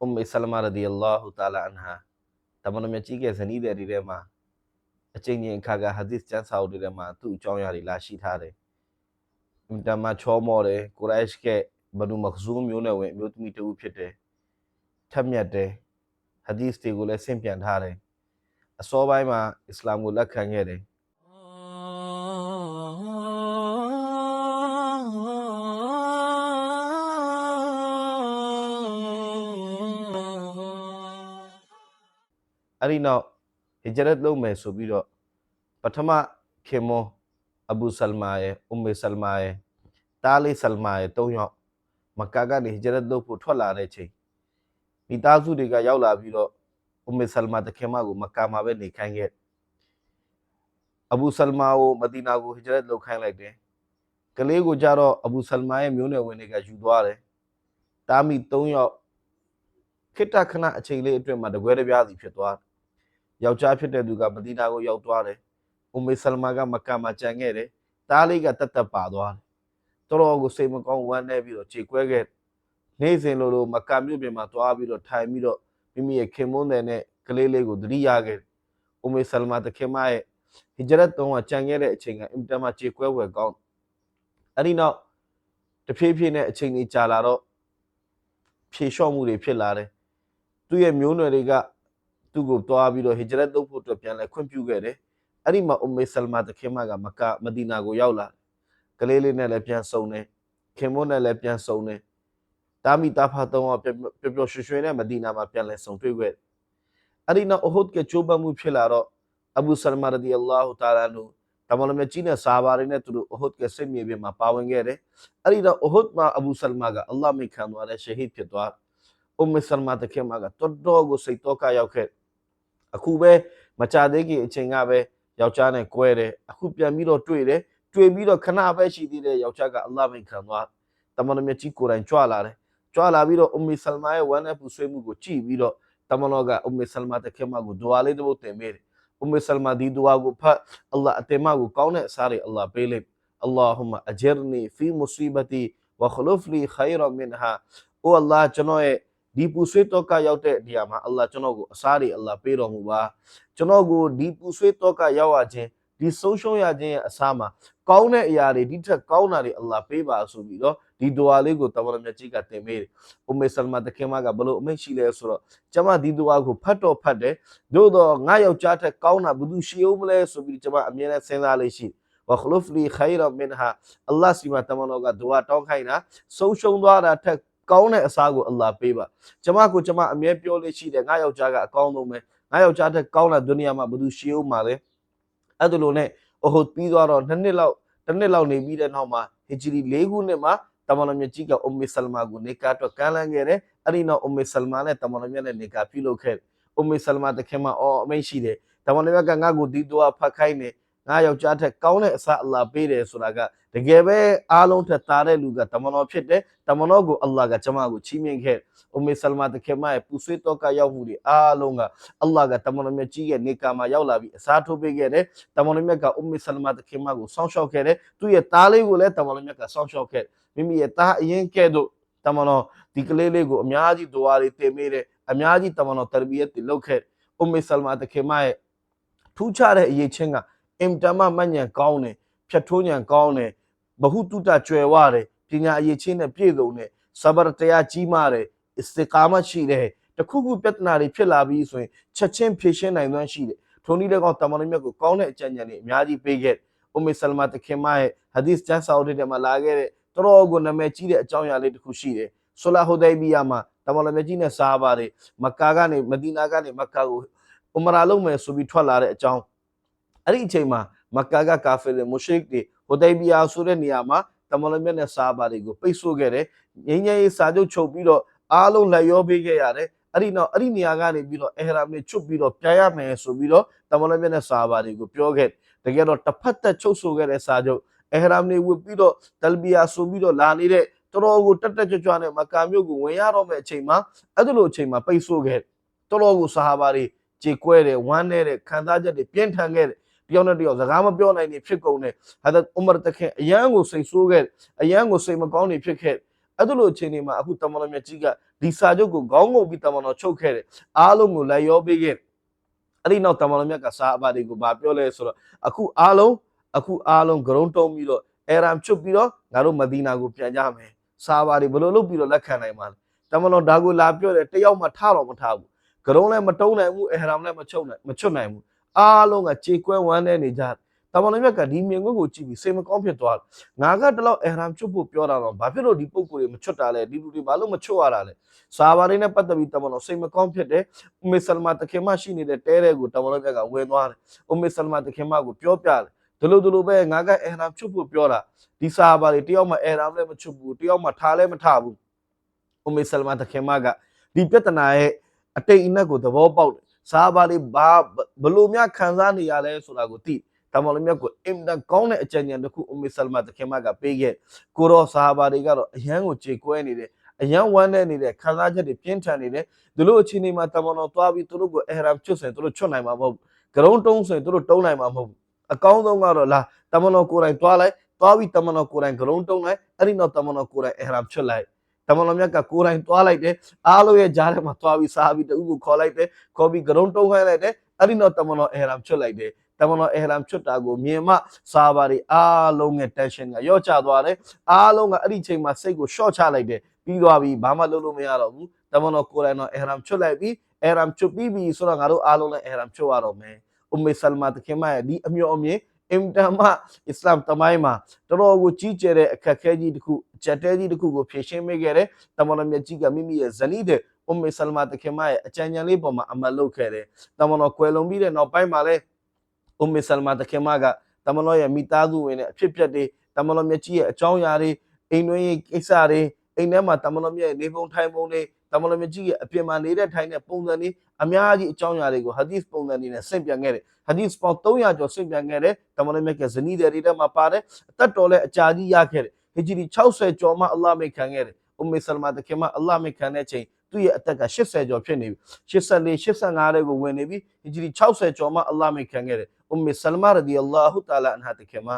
အွမ်မေဆလမာရဒီအလ္လာဟူတာလာအန်ဟာတမန်တော်မြတ်ကြီးရဲ့ဇနီးတဲ့ဒီထဲမှာအချိန်ချင်းအခါကဟာဒီစ်ကျမ်းစာအုပ်တွေထဲမှာသူ့အကြောင်းအရာတွေလာရှိထားတယ်အင်တာမချောမော်တယ်ကိုရိုက်ရှ်ကဘနူမခဇူးမျိုးနဲ့ဝင်အမျိုးသမီးတူဖြစ်တယ်ထက်မြက်တယ်ဟာဒီစ်တွေကိုလည်းဆင့်ပြန်ထားတယ်အစောပိုင်းမှာအစ္စလာမ်ကိုလက်ခံခဲ့တယ် အဲ့ဒီနောက်ဟီဂျရတ်လုပ်မယ်ဆိုပြီးတော့ပထမခေမောအဘူဆလမာရဲ့အုမ်မေဆလမာရဲ့တားလေးဆလမာရဲ့၃ယောက်မက္ကာကနေဟီဂျရတ်လုပ်ဖို့ထွက်လာတဲ့ချိန်မိသားစုတွေကရောက်လာပြီးတော့အုမ်မေဆလမာတခင်မကိုမက္ကာမှာပဲနေခိုင်းခဲ့အဘူဆလမာကိုမဒီနာကိုဟီဂျရတ်လုပ်ခိုင်းလိုက်တယ်ကလေးကိုကြတော့အဘူဆလမာရဲ့မျိုးနွယ်ဝင်တွေကယူသွားတယ်တားမိ၃ယောက်ခိတ္တခဏအချိန်လေးအတွင်းမှာတကွဲတပြားစီဖြစ်သွားတယ် ယောက်ျားဖြစ်တဲ့သူကမဒီနာကိုရောက်သွားတယ်။ဥမေဆလမာကမက္ကာမှာကြံခဲ့တယ်။တားလေးကတက်တက်ပါသွားတယ်။တော်တော်ကိုစိတ်မကောင်းဝမ်းနည်းပြီးတော့ခြေကွဲခဲ့တယ်။နေ့စဉ်လိုလိုမက္ကာမြို့ပြင်မှာသွားပြီးတော့ထိုင်ပြီးတော့မိမိရဲ့ခင်မွန်းတဲ့နဲ့ကလေးလေးကိုသတိရခဲ့တယ်။ဥမေဆလမာတခင်မရဲ့ဟီဂျရတ်တုံးကကြံခဲ့တဲ့အချိန်ကအင်တာမှာခြေကွဲဝယ်ကောင်းတယ်။အဲ့ဒီနောက်တဖြည်းဖြည်းနဲ့အချိန်ကြီးကြာလာတော့ဖြေလျှော့မှုတွေဖြစ်လာတယ်။သူ့ရဲ့မျိုးနွယ်တွေက သူ့ကိုတွားပြီးတော့ဟီဂျရတ်လုပ်ဖို့အတွက်ပြန်လဲခွင့်ပြုခဲ့တယ်။အဲ့ဒီမှာအုမ်မေဆလမာတခင်မကမကာမဒီနာကိုရောက်လာတယ်။ကလေးလေးနဲ့လည်းပြန်ဆုံတယ်။ခင်မွန်းနဲ့လည်းပြန်ဆုံတယ်။တာမီတာဖာတုံးကပျော်ပျော်ပျော်ရွှင်ရွှင်နဲ့မဒီနာမှာပြန်လဲဆုံတွေ့ခဲ့တယ်။အဲ့ဒီနောက်အဟုတ်ကချိုးပတ်မှုဖြစ်လာတော့အဘူဆလမာရဒီအလ္လာဟူတာလာနူတမန်တော်မြတ်ကြီးနဲ့ဆာဘာတွေနဲ့သူတို့အဟုတ်ကစစ်မြေပြင်မှာပါဝင်ခဲ့တယ်။အဲ့ဒီတော့အဟုတ်မှာအဘူဆလမာကအလ္လာဟ်မိခံသွားတဲ့ရှဟီဒ်ဖြစ်သွားတယ်။အုမ်မေဆလမာတခင်မကတော်တော်ကိုစိတ်တော့ကရောက်ခဲ့တယ် အခုပဲမကြသေးခင်အချိန်ကပဲယောက်ျားနဲ့꿰တယ်အခုပြန်ပြီးတော့တွေ့တယ်တွေ့ပြီးတော့ခဏပဲရှိသေးတယ်ယောက်ျားကအလ္လာဟ်မိန်ခံသွားတမန်တော်မြတ်ကြီးကိုယ်တိုင်ကြွလာတယ်ကြွလာပြီးတော့အုမ်မီဆလမာရဲ့ဝမ်းနဲ့ပူဆွေးမှုကိုကြည့်ပြီးတော့တမန်တော်ကအုမ်မီဆလမာတခင်မကိုဒွါလေးတစ်ပုဒ်တင်ပေးတယ်အုမ်မီဆလမာဒီဒွါကိုဖတ်အလ္လာဟ်အတင်မကိုကောင်းတဲ့အစားတွေအလ္လာဟ်ပေးလိုက်အလ္လာဟူမအဂျရနီဖီမူဆီဘတီဝခလုဖလီခိုင်ရမင်ဟာအိုအလ္လာဟ်ကျွန်တော်ရဲ့ ဒီပူဆွေးတော့ကရောက်တဲ့နေရာမှာအလ္လာဟ်ကျွန်တော်ကိုအစားတွေအလ္လာဟ်ပေးတော်မူပါကျွန်တော်ကိုဒီပူဆွေးတော့ကရောက်ရခြင်းဒီဆုံးရှုံးရခြင်းရဲ့အစားမှာကောင်းတဲ့အရာတွေဒီထက်ကောင်းတာတွေအလ္လာဟ်ပေးပါဆိုပြီးတော့ဒီဒွါလေးကိုတမန်တော်မြတ်ကြီးကတင်ပေးတယ်။ဥမေဆလမာတခင်မကဘလို့အမိန့်ရှိလဲဆိုတော့ကျွန်မဒီဒွါကိုဖတ်တော့ဖတ်တယ်။သို့တော့ငါယောက်ျားထက်ကောင်းတာဘယ်သူရှိအောင်မလဲဆိုပြီးကျွန်မအမြဲတမ်းစဉ်းစားလေးရှိတယ်။ဝခလုဖလီခိုင်ရမင်ဟာအလ္လာဟ်စီမတမန်တော်ကဒွါတောင်းခိုင်းတာဆုံးရှုံးသွားတာထက် ကောင်းတဲ့အစားကိုအလ္လာဟ်ပေးပါ။ကျွန်မကိုကျွန်မအမြဲပြောလေးရှိတယ်ငါယောက်ျားကအကောင်းဆုံးပဲ။ငါယောက်ျားတဲ့ကောင်းတဲ့ဒုနီယာမှာဘယ်သူရှိအောင်မှာလဲအဲ့ဒါလိုနဲ့အဟုတ်ပြီးသွားတော့နှစ်နှစ်လောက်တစ်နှစ်လောက်နေပြီးတဲ့နောက်မှာဟီဂျရီ၄ခုနှစ်မှာတမန်တော်မြတ်ကြီးကအုမ်မေဆလမာကိုနေကာတော့ကမ်းလှမ်းခဲ့တယ်အဲ့ဒီနောက်အုမ်မေဆလမာနဲ့တမန်တော်မြတ်နဲ့နေကာပြုလုပ်ခဲ့တယ်အုမ်မေဆလမာတခင်မအော်အမိန့်ရှိတယ်တမန်တော်မြတ်ကငါ့ကိုဒီတော့ဖတ်ခိုင်းနေ ငါယောက်ျားထက်ကောင်းတဲ့အစားအလ္လာဟ်ပေးတယ်ဆိုတာကတကယ်ပဲအားလုံးထက်သားတဲ့လူကတမန်တော်ဖြစ်တယ်တမန်တော်ကိုအလ္လာဟ်ကကျွန်မကိုချီးမြှင့်ခဲ့အုမ်မေဆလမာတခင်မရဲ့ပူဆွေးတော့ကရောက်မှုတွေအားလုံးကအလ္လာဟ်ကတမန်တော်မြတ်ကြီးရဲ့နေကာမှာရောက်လာပြီးအစားထိုးပေးခဲ့တယ်။တမန်တော်မြတ်ကအုမ်မီဆလမာတခင်မကိုစောင့်ရှောက်ခဲ့တယ်။သူ့ရဲ့သားလေးကိုလည်းတမန်တော်မြတ်ကစောင့်ရှောက်ခဲ့တယ်။မိမိရဲ့သားအရင်ကဲ့သို့တမန်တော်ဒီကလေးလေးကိုအများကြီးဒွါတွေတင်ပေးတယ်။အများကြီးတမန်တော်တရဘီယတ်တွေလုပ်ခဲ့တယ်။အုမ်မီဆလမာတခင်မရဲ့ထူးခြားတဲ့အရေးချင်းက အင်တမမညံကောင်းတယ်ဖြတ်ထိုးညံကောင်းတယ်ဘဟုတုတကျွယ်ဝတယ်ပညာအရေးချင်းနဲ့ပြည့်စုံတယ်ဆဘရတရားကြီးမားတယ်အစ္စတီကာမတ်ရှိတယ်တခုခုပြဿနာတွေဖြစ်လာပြီးဆိုရင်ချက်ချင်းဖြေရှင်းနိုင်သွမ်းရှိတယ်။ထုံနည်းလည်းကောင်းတမန်တော်မြတ်ကိုကောင်းတဲ့အကြံဉာဏ်တွေအများကြီးပေးခဲ့တယ်။အုမေဆလမာတခင်မရဲ့ဟာဒီစ်ကျမ်းစာအုပ်တွေထဲမှာလာခဲ့တဲ့တော်တော်ကိုနာမည်ကြီးတဲ့အကြောင်းအရာလေးတစ်ခုရှိတယ်။ဆူလာဟူဒိုင်ဘီယာမှာတမန်တော်မြတ်ကြီးနဲ့ဆာဟာဘာတွေမက္ကာကနေမဒီနာကနေမက္ကာကိုဥမရာလုပ်မယ်ဆိုပြီးထွက်လာတဲ့အကြောင်း အဲ့ဒီအချိန်မှာမက္ကာကကာဖီတွေမုရှရစ်တွေဟူဒိုင်ဘီယာဆိုတဲ့နေရာမှာတမန်တော်မြတ်နဲ့ဆာဟာဘာတွေကိုပိတ်ဆို့ခဲ့တယ်။ငင်းငယ်ရေးစာချုပ်ချုပ်ပြီးတော့အားလုံးလက်ရောပေးခဲ့ရတယ်။အဲ့ဒီတော့အဲ့ဒီနေရာကနေပြီးတော့အဟရာမ်နဲ့ချွတ်ပြီးတော့ပြန်ရမယ်ဆိုပြီးတော့တမန်တော်မြတ်နဲ့ဆာဘာတွေကိုပြောခဲ့တကယ်တော့တစ်ဖက်သက်ချုပ်ဆိုခဲ့တဲ့စာချုပ်အဟရာမ်နဲ့ဝတ်ပြီးတော့တလ်ဘီယာဆိုပြီးတော့လာနေတဲ့တော်တော်ကိုတက်တက်ကြွကြွနဲ့မကာမြို့ကိုဝင်ရတော့မယ့်အချိန်မှာအဲ့ဒီလိုအချိန်မှာပိတ်ဆို့ခဲ့တော်တော်ကိုဆာဟာဘာတွေကြေကွဲတယ်ဝမ်းနေတဲ့ခံစားချက်တွေပြင်းထန်ခဲ့တယ် တယောက်နဲ့တယောက်စကားမပြောနိုင်နေဖြစ်ကုန်တယ်ဟာဒတ်ဥမရတခင်အယံကိုစိတ်ဆိုးခဲ့အယံကိုစိတ်မကောင်းနေဖြစ်ခဲ့အဲ့ဒါလိုအချိန်ဒီမှာအခုတမန်တော်မြတ်ကြီးကဒီစာချုပ်ကိုခေါင်းငုံပြီးတမန်တော်ချုပ်ခဲ့တယ်အားလုံးကိုလိုက်ရောပေးခဲ့တယ်အဲ့ဒီနောက်တမန်တော်မြတ်ကစာအပါတွေကိုဗာပြောလဲဆိုတော့အခုအားလုံးအခုအားလုံးဂရုံးတုံးပြီးတော့အရမ်ချွတ်ပြီးတော့ငါတို့မဒီနာကိုပြန်ကြမယ်စာပါတွေဘယ်လိုလုပ်ပြီးတော့လက်ခံနိုင်မှာလဲတမန်တော်ဒါကိုလာပြောတယ်တယောက်မှထားတော့မထားဘူးဂရုံးလည်းမတုံးနိုင်ဘူးအဟရမ်လည်းမချုပ်နိုင်မချွတ်နိုင်ဘူး အားလုံးကကြေကွဲဝမ်းနေနေကြတယ်တမန်တော်မြတ်ကဒီမြင်ကွင်းကိုကြည့်ပြီးစိတ်မကောင်းဖြစ်သွားတယ်ငါကတလောက်အဟရမ်ချွတ်ဖို့ပြောတာတော့ဘာဖြစ်လို့ဒီပုံကိုယ်တွေမချွတ်တာလဲဒီလူတွေဘာလို့မချွတ်ရတာလဲစာပါတွေနဲ့ပတ်သက်ပြီးတမန်တော်စိတ်မကောင်းဖြစ်တယ်အမေဆလမာတခင်မရှိနေတဲ့တဲတဲ့ကိုတမန်တော်မြတ်ကဝင်သွားတယ်အမေဆလမာတခင်မကိုပြောပြတယ်ဒီလိုဒီလိုပဲငါကအဲရမ်ချွတ်ဖို့ပြောတာဒီစာပါတွေတယောက်မှအဲရမ်လည်းမချွတ်ဘူးတယောက်မှထားလည်းမထားဘူးအမေဆလမာတခင်မကဒီပြဿနာရဲ့အတိတ်အနက်ကိုသဘောပေါက်တယ် စာပါတွေဘာဘလို့များခံစားနေရလဲဆိုတာကိုသိတမန်တော်မြတ်ကိုအင်တန်ကောင်းတဲ့အကြံဉာဏ်တစ်ခုအမေဆလမာတခင်မကပေးခဲ့ကိုရောစာပါတွေကတော့အရန်ကိုကြေကွဲနေတယ်အယံဝမ်းနေနေတဲ့ခံစားချက်တွေပြင်းထန်နေတယ်သူတို့အချိန်ဒီမှာတမန်တော်သွားပြီးသူတို့ကိုအဟရမ်ချွတ်ဆင်သူတို့ချွတ်နိုင်မှာမဟုတ်ဘူးဂရုံးတုံးဆိုရင်သူတို့တုံးနိုင်မှာမဟုတ်ဘူးအကောင်းဆုံးကတော့လာတမန်တော်ကိုယ်တိုင်သွားလိုက်သွားပြီးတမန်တော်ကိုယ်တိုင်ဂရုံးတုံးလိုက်အဲ့ဒီနောက်တမန်တော်ကိုယ်တိုင်အဟရမ်ချွတ်လိုက် တမန်တော်မြတ်ကကိုယ်တိုင်သွားလိုက်တယ်အားလုံးရဲ့ကြားထဲမှာသွားပြီးစားပြီးတူကိုခေါ်လိုက်တယ်ခေါ်ပြီးဂရုံးတုံးခိုင်းလိုက်တယ်အဲ့ဒီနောက်တမန်တော်အဟရမ်ချွတ်လိုက်တယ်တမန်တော်အဟရမ်ချွတ်တာကိုမြင်မှစားပါတွေအားလုံးရဲ့ tension ကရော့ချသွားတယ်အားလုံးကအဲ့ဒီချိန်မှာစိတ်ကို short ချလိုက်တယ်ပြီးသွားပြီဘာမှလုပ်လို့မရတော့ဘူးတမန်တော်ကိုယ်တိုင်တော့အဟရမ်ချွတ်လိုက်ပြီးအဟရမ်ချွတ်ပြီးပြီဆိုတော့ငါတို့အားလုံးလည်းအဟရမ်ချွတ်ရတော့မယ်အမေဆလမာတခင်မရဲ့ဒီအမျိုးအမြင် အင်တမအစ္စလာမ်တမိုင်းမှာတော်တော်ကိုကြီးကျယ်တဲ့အခက်အခဲကြီးတစ်ခုအချက်တဲကြီးတစ်ခုကိုဖြေရှင်းမိခဲ့တယ်တမန်တော်မြတ်ကြီးကမိမိရဲ့ဇနီးတဲ့အမေဆလမာတခင်မရဲ့အကြံဉာဏ်လေးပေါ်မှာအမတ်လုပ်ခဲ့တယ်တမန်တော်ကွယ်လွန်ပြီးတဲ့နောက်ပိုင်းမှာလည်းအမေဆလမာတခင်မကတမန်တော်ရဲ့မိသားစုဝင်တဲ့အဖြစ်ပြက်တွေတမန်တော်မြတ်ကြီးရဲ့အကြောင်းအရာတွေအိမ်တွင်းရေးကိစ္စတွေအိမ်ထဲမှာတမန်တော်မြတ်ရဲ့နေပုံထိုင်ပုံတွေ တမန်တော်မြတ်ကြီးရဲ့အပြင်မှာနေတဲ့ထိုင်တဲ့ပုံစံတွေအများကြီးအကြောင်းအရာတွေကိုဟာဒီစ်ပုံစံတွေနဲ့ဆင့်ပြန်ခဲ့တယ်ဟာဒီစ်ပေါင်း300ကျော်ဆင့်ပြန်ခဲ့တယ်တမန်တော်မြတ်ကဇနီးတွေထဲမှာပါတယ်အသက်တော်လည်းအကြာကြီးရခဲ့တယ်ဟီဂျရီ60ကျော်မှအလ္လာဟ်မိတ်ခံခဲ့တယ်အမေဆလမာတခင်မအလ္လာဟ်မိတ်ခံတဲ့ချိန်သူ့ရဲ့အသက်က80ကျော်ဖြစ်နေပြီ84 85တဲ့ကိုဝင်နေပြီဟီဂျရီ60ကျော်မှအလ္လာဟ်မိတ်ခံခဲ့တယ်အမေဆလမာရဒီအလ္လာဟူတာလာအန်ဟာတခင်မ